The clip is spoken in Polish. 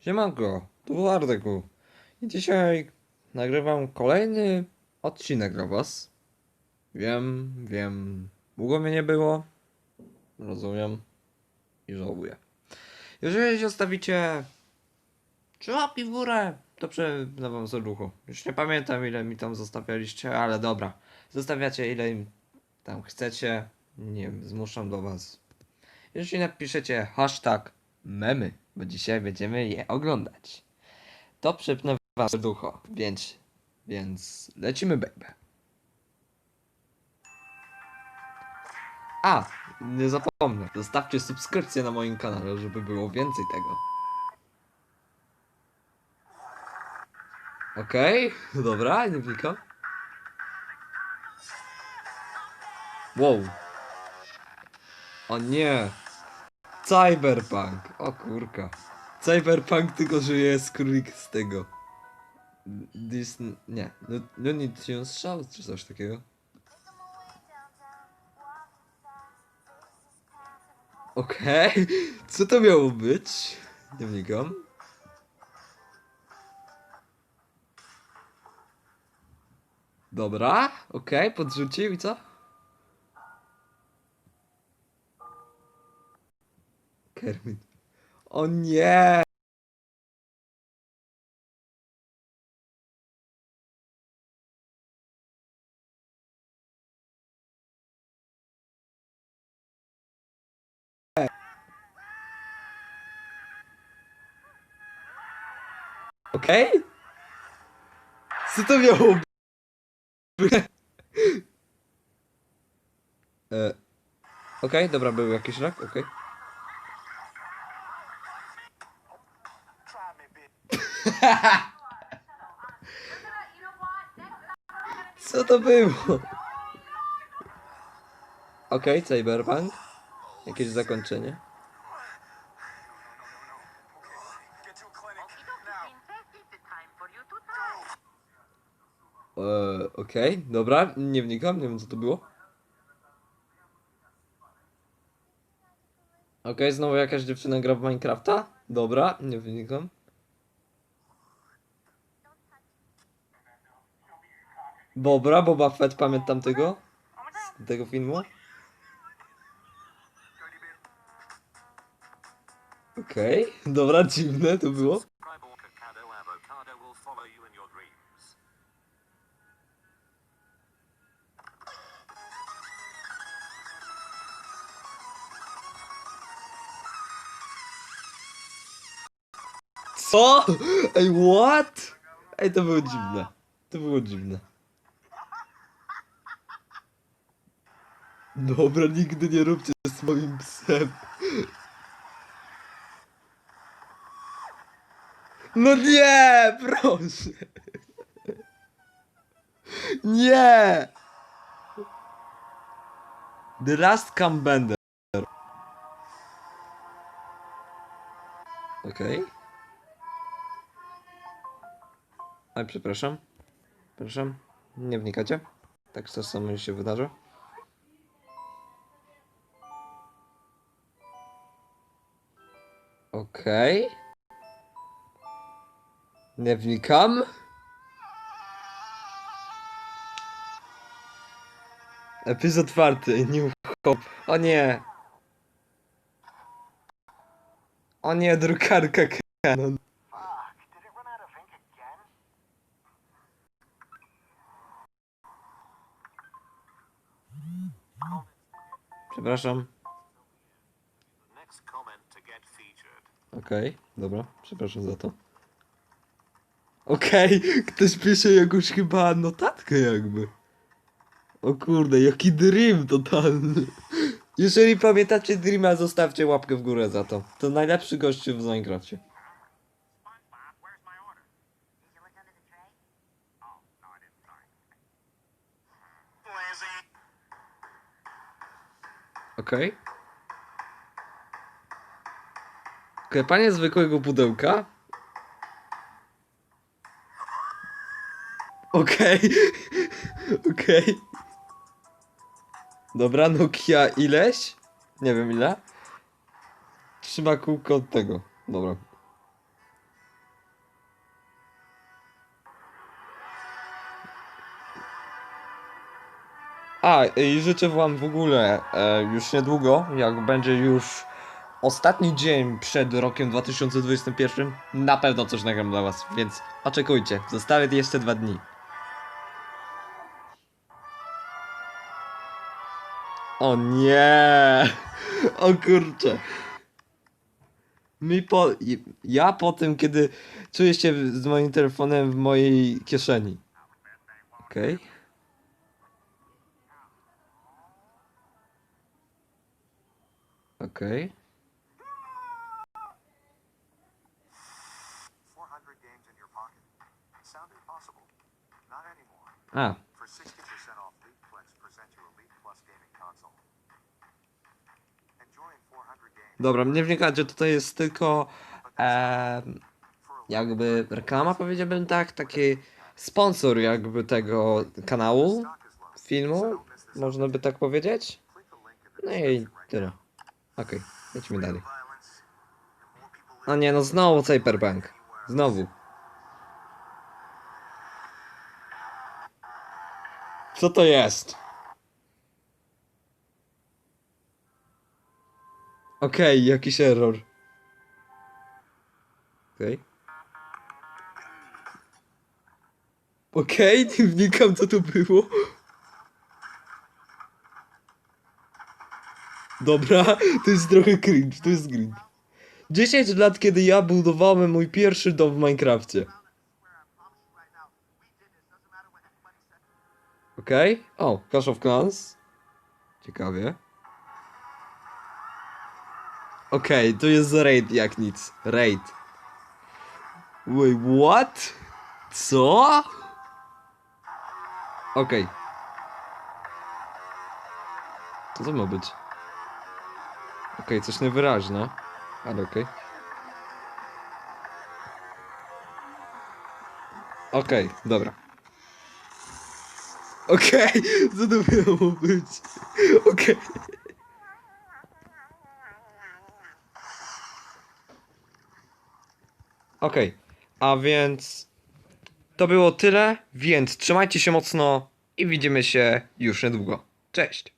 Siemanko, tu Ardeku. I dzisiaj nagrywam kolejny odcinek dla was. Wiem, wiem, długo mnie nie było. Rozumiem. I żałuję. Jeżeli zostawicie trzy w górę, to przyznam wam serducho. Już nie pamiętam ile mi tam zostawialiście, ale dobra. Zostawiacie ile im tam chcecie. Nie zmuszam do was. Jeżeli napiszecie hashtag memy, bo dzisiaj będziemy je oglądać, to przypnę was serducho, więc, więc lecimy baby. A, nie zapomnę, zostawcie subskrypcję na moim kanale, żeby było więcej tego. Okej, dobra, nie wnikam. Wow. O nie. Cyberpunk. O kurka. Cyberpunk tylko żyje z królik z tego. Disney... Nie. No, no nic się strzał czy coś takiego. Okej. Co to miało być? Nie wnikam. Dobra, okej, podrzucił i co? Kermit. O nie! Okej? Co to miało być? e, Okej, dobra, był jakiś rak, okej. Co to było? Okej, Cyberpunk. Jakieś zakończenie. Eee, Okej, dobra, nie wnikam, nie wiem co to było. Okej, znowu jakaś dziewczyna gra w Minecrafta? Dobra, nie wnikam. Bobra, Boba Fett, pamiętam tego? Z tego filmu? Okej, dobra, dziwne to było. Co? Ej, what? Ej, to było dziwne. To było dziwne. Dobra, nigdy nie róbcie z moim psem. No nie, proszę. Nie. The last come bender. Okej. Oj, przepraszam. Przepraszam. Nie wnikacie? Tak samo się wydarza. Okej. Nie wnikam. Epizod czwarty. New Hope. O nie. O nie, drukarka Canon. Fuck, Okej, dobra, przepraszam za to. Okej, ktoś pisze jakąś chyba notatkę jakby. O kurde, jaki dream totalny. Jeżeli pamiętacie Dreama, zostawcie łapkę w górę za to. To najlepszy gościu w Minecrafcie. SpongeBob. Okej. Klepanie zwykłego pudełka. Okej. Okej. Dobra, Nokia ileś? Nie wiem ile. Trzyma kółko od tego. Dobra. A, i życzę wam w ogóle e, już niedługo, jak będzie już ostatni dzień przed rokiem 2021, na pewno coś nagram dla was, więc oczekujcie, zostały jeszcze dwa dni. O nie! O kurczę. Mi po... Ja po tym, kiedy czuję się z moim telefonem w mojej kieszeni. Okej. Okej. 400 games dobra, nie wnikajcie, tutaj jest tylko a jakby reklama, powiedziałbym tak, taki sponsor jakby tego kanału, filmu, można by tak powiedzieć. No i tyle. Okej, dalej. The more people No nie, no znowu Cyberpunk. Znowu. Co to jest? Okej, jakiś error. Okej. Okej, nie wnikam co to było. Dobra, to jest trochę cringe, to jest cringe. 10 lat, kiedy ja budowałem mój pierwszy dom w Minecrafcie. Okej. O, Clash of Clans. Ciekawie. Okej, to jest raid jak nic. Raid. Wait, what? Co? Okej. Co to ma być? Okej, coś niewyraźne. Ale okej. Okej, dobra. Okej, co to miało być? Okej. Okej, a więc to było tyle, więc trzymajcie się mocno i widzimy się już niedługo. Cześć!